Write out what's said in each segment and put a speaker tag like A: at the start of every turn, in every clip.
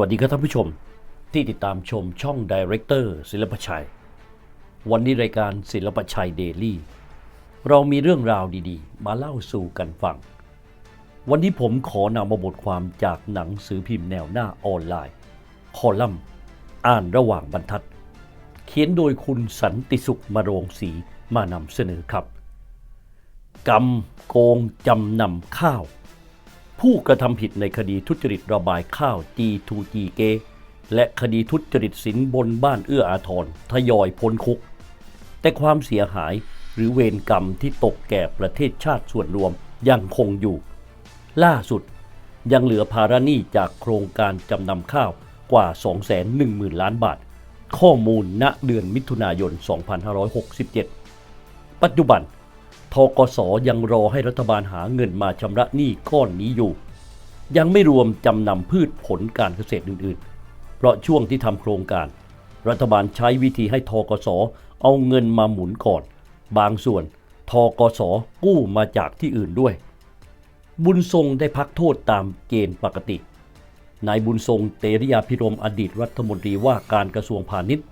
A: วัสดีครับท่านผู้ชมที่ติดตามชมช่องดีเรคเตอร์ศิลปชัย วันนี้รายการศิลปชัยเดลี่เรามีเรื่องราวดีๆ มาเล่าสู่กันฟัง วันนี้ผมขอนำมาบทความจากหนังสือพิมพ์แนวหน้าออนไลน์ คอลัมน์ อ่านระหว่างบรรทัด เขียนโดยคุณสันติสุขมโรงศรีมานำเสนอครับ กรรมโกงจำนำข้าว ผู้กระทำผิดในคดีทุจริตระบายข้าว G2G เกและคดีทุจริตสินบนบ้านเอื้ออาทรทยอยพ้นคุก แต่ความเสียหายหรือเวรกรรมที่ตกแก่ประเทศชาติส่วนรวมยังคงอยู่ ล่าสุดยังเหลือภาระหนี้จากโครงการจำนำข้าวกว่า 210,000 ล้านบาท ข้อมูลณเดือนมิถุนายน 2567 ปัจจุบัน ทกสยังรอให้รัฐบาลหาเงินมาชำระหนี้ก้อนนี้อยู่ ยังไม่รวมจำนำพืชผลการเกษตรอื่น ๆ เพราะช่วงที่ทำโครงการ รัฐบาลใช้วิธีให้ทกสเอาเงินมาหมุนก่อน บางส่วนทกสกู้มาจากที่อื่นด้วย บุญทรงได้พักโทษตามเกณฑ์ปกติ นายบุญทรงเตริยาพิรมอดีตรัฐมนตรีว่าการกระทรวงพาณิชย์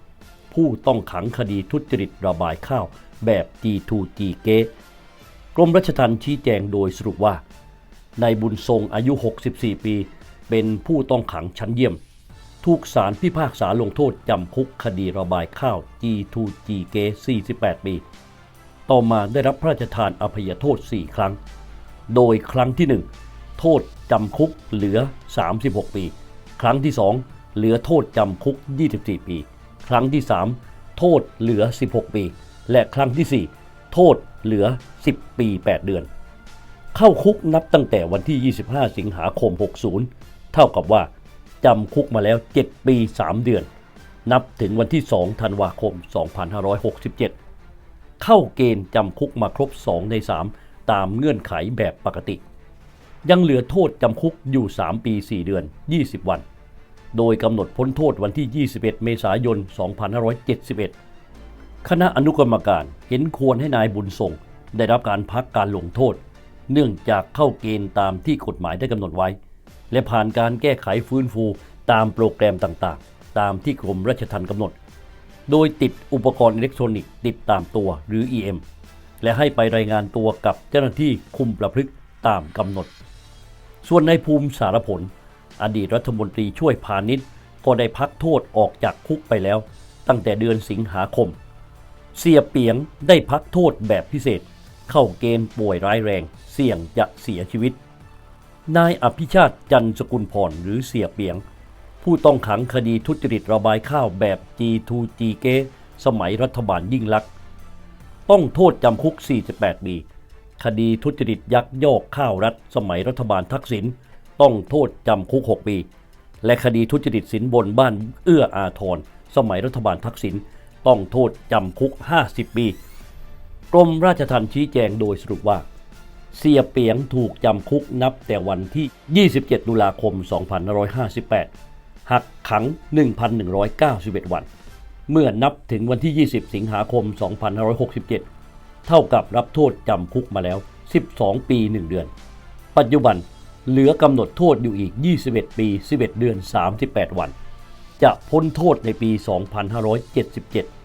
A: ผู้ต้องขังคดีทุจริตระบายข้าวแบบ G2G เก กรมรัชทัณฑ์ชี้แจงโดยสรุปว่านายบุญทรงอายุ 64 ปี เป็นผู้ต้องขังชั้นเยี่ยม ถูกศาลพิพากษาลงโทษจำคุกคดีระบายข้าว G2G เก48 ปี ต่อมาได้รับพระราชทานอภัยโทษ 4 ครั้ง โดยครั้งที่ 1 โทษจำคุกเหลือ 36 ปี ครั้งที่ 2 เหลือโทษจำคุก 24 ปี ครั้งที่ 3 โทษเหลือ 16 ปี และครั้งที่ 4 โทษ เหลือ 10 ปี 8 เดือน เข้าคุกนับตั้งแต่วันที่ 25 สิงหาคม 60 เท่ากับว่าจำคุกมาแล้ว 7 ปี 3 เดือน นับถึงวันที่ 2 ธันวาคม 2567 เข้าเกณฑ์จำคุกมาครบ 2 ใน 3 ตามเงื่อนไขแบบปกติ ยังเหลือโทษจำคุกอยู่ 3 ปี 4 เดือน 20 วัน โดยกำหนดพ้นโทษวันที่ 21 เมษายน 2571 คณะอนุกรรมการเห็นควรให้นายบุญส่ง ได้รับการพักการลงโทษ เนื่องจากเข้าเกณฑ์ตามที่กฎหมายได้กำหนดไว้ และผ่านการแก้ไขฟื้นฟูตามโปรแกรมต่างๆ ตามที่กรมราชทัณฑ์กำหนด โดยติดอุปกรณ์อิเล็กทรอนิกส์ติดตามตัวหรือ EM และให้ไปรายงานตัวกับเจ้าหน้าที่คุมประพฤติตามกำหนด ส่วนในภูมิสารผล อดีตรัฐมนตรีช่วยพาณิชย์ก็ได้พักโทษออกจากคุกไปแล้ว ตั้งแต่เดือนสิงหาคม เสียเปียงได้พักโทษแบบพิเศษ เข้าเกณฑ์ป่วยร้ายแรง เสี่ยงจะเสียชีวิต นายอภิชาติจันสกุลพรหรือเสียเปียง ผู้ต้องขังคดีทุจริตระบายข้าวแบบ G2G เกสมัยรัฐบาลยิ่งลักษณ์ต้องโทษจำคุก 48 ปี คดีทุจริตยักยอกข้าวรัฐ สมัยรัฐบาลทักษิณต้องโทษจำคุก 6 ปี และคดีทุจริตสินบนบ้านเอื้ออาทรสมัยรัฐบาลทักษิณ ต้องโทษจำคุก 50 ปี กรมราชทัณฑ์ชี้แจงโดยสรุปว่า เสียเปียงถูกจำคุกนับแต่วันที่ 27 ตุลาคม 2558 หักขัง 1,191 วัน เมื่อนับถึงวันที่ 20 สิงหาคม 2567 เท่ากับรับโทษจำคุกมาแล้ว 12 ปี 1 เดือน ปัจจุบันเหลือกำหนดโทษอยู่อีก 21 ปี 11 เดือน 38 วัน จะพ้นโทษในปี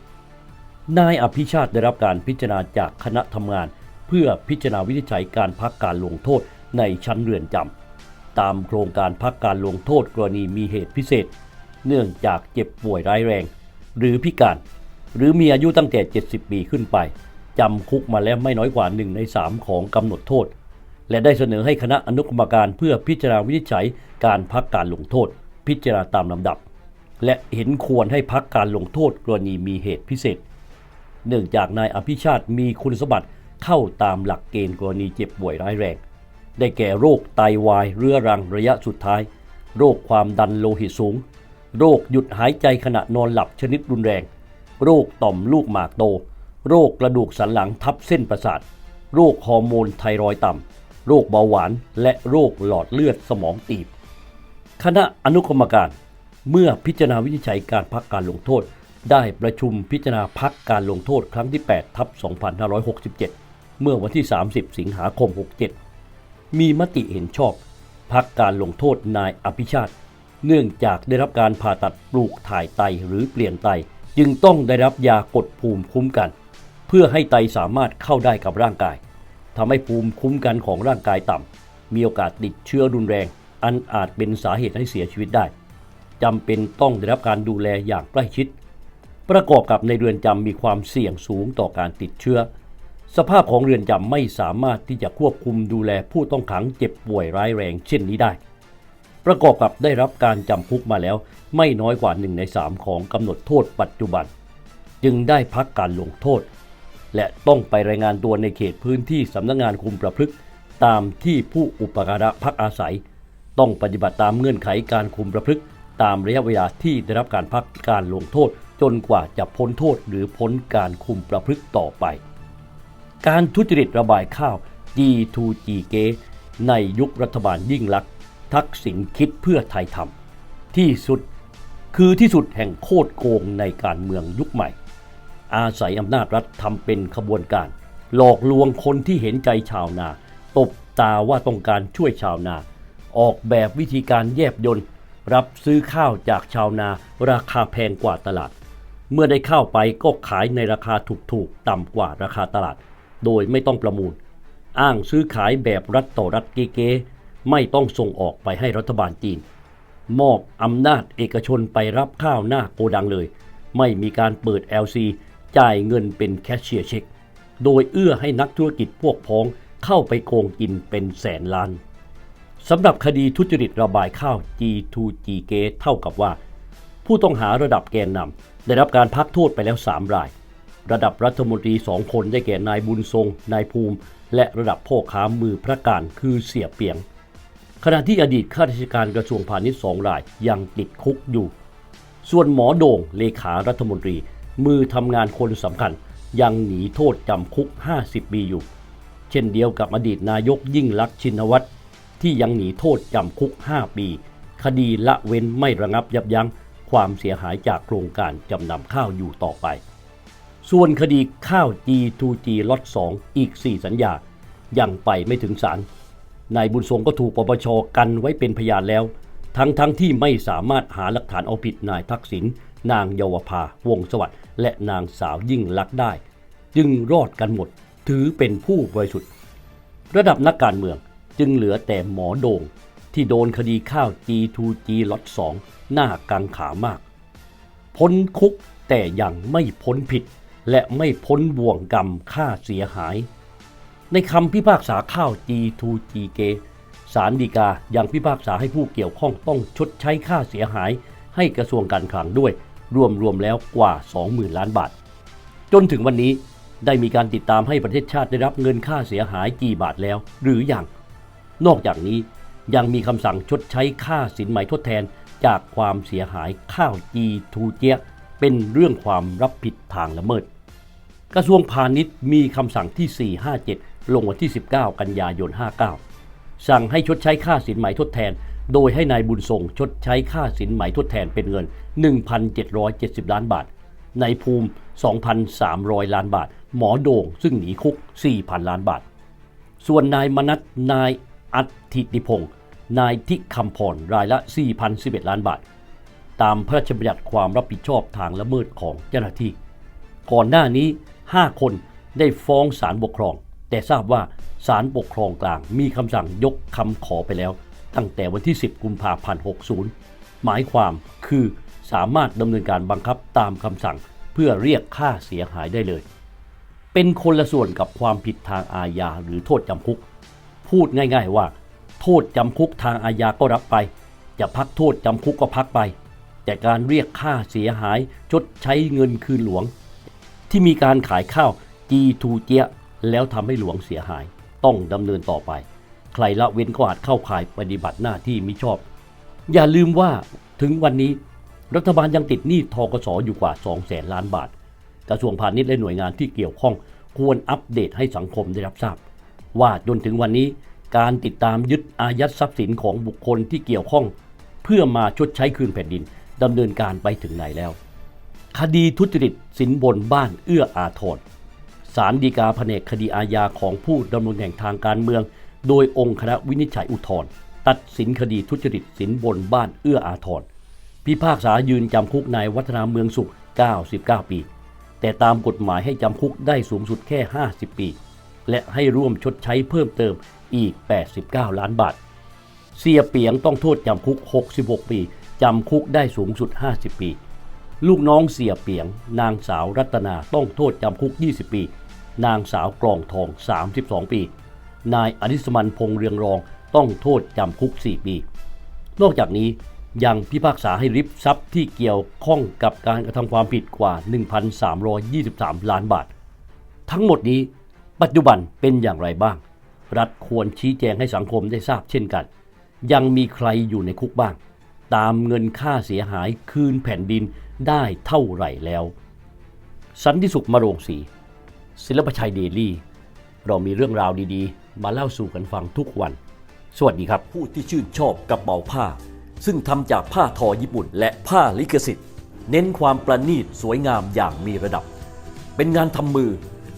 A: 2577 นายอภิชาติได้รับการพิจารณาจากคณะทำงาน เพื่อพิจารณาวินิจฉัยการพักการลงโทษในชั้นเรือนจำตามโครงการพักการลงโทษกรณีมีเหตุพิเศษ เนื่องจากเจ็บป่วยร้ายแรง หรือพิการ หรือมีอายุตั้งแต่ 70 ปีขึ้นไปจำคุกมาแล้วไม่น้อยกว่า 1 ใน 3 ของกำหนดโทษ และได้เสนอให้คณะอนุกรรมการเพื่อพิจารณาวินิจฉัยการพักการลงโทษ พิจารณาตามลำดับ และเห็นควรให้พักการลงโทษกรณีมีเหตุพิเศษ เนื่องจากนายอภิชาติมีคุณสมบัติเข้าตามหลักเกณฑ์กรณีเจ็บป่วยร้ายแรง ได้แก่โรคไตาวายเรื้อรังระยะสุดท้าย โรคความดันโลหิตสูง โรคหยุดหายใจขณะนอนหลับชนิดรุนแรง โรคต่อมลูกหมากโต โรคกระดูกสันหลังทับเส้นประสาท โรคฮอร์โมนไทรอยต่ำ โรคเบาหวาน และโรคหลอดเลือดสมองตีบ คณะอนุกรรมการ เมื่อพิจารณาวินิจฉัยการพักการลงโทษ ได้ประชุมพิจารณาพักการลงโทษครั้งที่ 8 ทับ 2567 เมื่อวันที่ 30 สิงหาคม 67 มีมติเห็นชอบพักการลงโทษนายอภิชาติ เนื่องจากได้รับการผ่าตัดปลูกถ่ายไตหรือเปลี่ยนไต จึงต้องได้รับยากดภูมิคุ้มกัน เพื่อให้ไตสามารถเข้าได้กับร่างกายทำให้ภูมิคุ้มกันของร่างกายต่ำมีโอกาสติดเชื้อรุนแรง อันอาจเป็นสาเหตุให้เสียชีวิตได้ จำเป็นต้องได้รับการดูแลอย่างใกล้ชิด ประกอบกับในเรือนจำมีความเสี่ยงสูงต่อการติดเชื้อ สภาพของเรือนจำไม่สามารถที่จะควบคุมดูแลผู้ต้องขังเจ็บป่วยร้ายแรงเช่นนี้ได้ ประกอบกับได้รับการจำคุกมาแล้วไม่น้อยกว่า1ใน3ของกำหนดโทษปัจจุบัน จึงได้พักการลงโทษ และต้องไปรายงานตัวในเขตพื้นที่สำนักงานคุมประพฤกษ์ตามที่ผู้อุปการะพักอาศัย ต้องปฏิบัติตามเงื่อนไขการคุมประพฤกษ์ ตามระยะเวลาที่ได้รับการพักการลงโทษ จนกว่าจะพ้นโทษหรือพ้นการคุมประพฤกษ์ต่อไป การทุจริตระบายข้าว G2G เกในยุครัฐบาลยิ่งลักษณ์ทักษิณคิดเพื่อไทยทำที่สุดคือที่สุดแห่งโคตรโกงในการเมืองยุคใหม่ อาศัยอำนาจรัฐทำเป็นขบวนการ หลอกลวงคนที่เห็นใจชาวนา ตบตาว่าต้องการช่วยชาวนา ออกแบบวิธีการแยบยนต์ รับซื้อข้าวจากชาวนาราคาแพงกว่าตลาด เมื่อได้ข้าวไปก็ขายในราคาถูกๆต่ำกว่าราคาตลาด โดยไม่ต้องประมูล อ้างซื้อขายแบบรัฐต่อรัฐเก๊ๆไม่ต้องส่งออกไปให้รัฐบาลจีน มอบอำนาจเอกชนไปรับข้าวหน้าโกดังเลย ไม่มีการเปิด LC จ่ายเงินเป็นแคชเชียร์เช็ค โดยเอื้อให้นักธุรกิจพวกพ้องเข้าไปโกงกินเป็นแสนล้าน สำหรับคดีทุจริตระบายข้าว G2G เกเท่ากับว่า ผู้ต้องหาระดับแกนนำได้รับการพักโทษไปแล้ว 3 ราย ระดับรัฐมนตรี2คนได้แก่นายบุญทรง นายภูมิ และระดับพ่อค้ามือพระการคือเสียเปียง ขณะที่อดีตข้าราชการกระทรวงพาณิชย์สองรายยังติดคุกอยู่ ส่วนหมอโด่งเลขารัฐมนตรี มือทำงานคนสำคัญ ยังหนีโทษจำคุก 50 ปีอยู่ เช่นเดียวกับอดีตนายกยิ่งลักษณ์ชินวัตร ที่ยังหนีโทษจำคุก 5 ปี คดีละเว้นไม่ระงับยับยั้งความเสียหายจากโครงการจำนำข้าวอยู่ต่อไป ส่วนคดีข้าว G2G ล็อต2อีก 4 สัญญา ยังไปไม่ถึงศาลนายบุญทรงก็ถูกปปชกันไว้เป็นพยานแล้ว ทั้งทั้งที่ไม่สามารถหาหลักฐานเอาผิดนายทักษิณนางเยาวภาวงศ์สวัสดิ์และนางสาวยิ่งลักษณ์ได้ จึงรอดกันหมดถือเป็นผู้บริสุทธิ์ ระดับนักการเมือง จึงเหลือแต่หมอโดง่งที่โดนคดีข้าว G2G ล็อต2หน้ากังขามาก พ้นคุกแต่ยังไม่พ้นผิด และไม่พ้นบ่วงกรรมค่าเสียหาย ในคำพิพากษาข้าว G2G เกศาลฎีกายังพิพากษาให้ผู้เกี่ยวข้องต้องชดใช้ค่าเสียหาย ให้กระทรวงการคลังด้วย รวมรวมแล้วกว่า 20,000 ล้านบาท จนถึงวันนี้ได้มีการติดตามให้ประเทศชาติได้รับเงินค่าเสียหายกี่บาทแล้ว หรืออยัง นอกจากนี้ยังมีคำสั่งชดใช้ค่าสินไหมทดแทนจากความเสียหายข้าว G2 เจียเป็นเรื่องความรับผิดทางละเมิด กระทรวงพาณิชย์มีคำสั่งที่ 457 ลงวันที่ 19 กันยายน 59 สั่งให้ชดใช้ค่าสินไหมทดแทน โดยให้นายบุญทรงชดใช้ค่าสินไหมทดแทนเป็นเงิน 1,770 ล้านบาท ในภูมิ 2,300 ล้านบาท หมอโด่งซึ่งหนีคุก 4,000 ล้านบาท ส่วนนายมนัทนาย อัธิติพงศ์นายทิคำพรรายละ 4,011 ล้านบาท ตามพระราชบัญญัติความรับผิดชอบทางละเมิดของเจ้าหน้าที่ ก่อนหน้านี้ 5 คนได้ฟ้องศาลปกครอง แต่ทราบว่าศาลปกครองกลางมีคำสั่งยกคำขอไปแล้ว ตั้งแต่วันที่ 10 กุมภาพันธ์ 60 หมายความคือสามารถดำเนินการบังคับตามคำสั่งเพื่อเรียกค่าเสียหายได้เลย เป็นคนละส่วนกับความผิดทางอาญาหรือโทษจำคุก พูดง่าย ๆ ว่า โทษจำคุกทางอาญาก็รับไป จะพักโทษจำคุกก็พักไป แต่การเรียกค่าเสียหายชดใช้เงินคืนหลวง ที่มีการขายข้าว G2 เจียแล้วทำให้หลวงเสียหาย ต้องดำเนินต่อไป ใครละเว้นก็อาจเข้าข่ายปฏิบัติหน้าที่มิชอบ อย่าลืมว่าถึงวันนี้ รัฐบาลยังติดหนี้ทกสอยู่กว่า2แสนล้านบาท กระทรวงพาณิชย์และหน่วยงานที่เกี่ยวข้องควรอัปเดตให้สังคมได้รับทราบ ว่าจนถึงวันนี้การติดตามยึดอายัดทรัพย์สินของบุคคลที่เกี่ยวข้อง เพื่อมาชดใช้คืนแผ่นดินดำเนินการไปถึงไหนแล้ว คดีทุจริตสินบนบ้านเอื้ออาทรศาลฎีกาแผนกคดีอาญาของผู้ดำรงตำแหน่งทางการเมือง โดยองค์คณะวินิจฉัยอุทธร์ตัดสินคดีทุจริตสินบนบ้านเอื้ออาทรพิพากษายืนจำคุกนายวัฒนาเมืองสุข 99 ปี แต่ตามกฎหมายให้จำคุกได้สูงสุดแค่ 50 ปี และให้ร่วมชดใช้เพิ่มเติมอีก 89 ล้านบาท เสียเปียงต้องโทษจำคุก 66 ปี จำคุกได้สูงสุด 50 ปี ลูกน้องเสียเปียง นางสาวรัตนาต้องโทษจำคุก 20 ปี นางสาวกรองทอง 32 ปี นายอนิสมันพงเรืองรองต้องโทษจำคุก 4 ปี นอกจากนี้ยังพิพากษาให้ริบทรัพย์ที่เกี่ยวข้องกับการกระทำความผิดกว่า 1,323 ล้านบาท ทั้งหมดนี้ ปัจจุบันเป็นอย่างไรบ้าง รัฐควรชี้แจงให้สังคมได้ทราบเช่นกัน ยังมีใครอยู่ในคุกบ้าง ตามเงินค่าเสียหายคืนแผ่นดินได้เท่าไหร่แล้ว สันติสุขมาโรงสีศิลปชัยเดลี่ เรามีเรื่องราวดีๆ มาเล่าสู่กันฟังทุกวัน สวัสดีครับ ผู้ที่ชื่นชอบกระเป๋าผ้า ซึ่งทำจากผ้าทอญี่ปุ่น และผ้าลิขสิทธิ์ เน้นความประณีตสวยงามอย่างมีระดับ เป็นงานทำมือ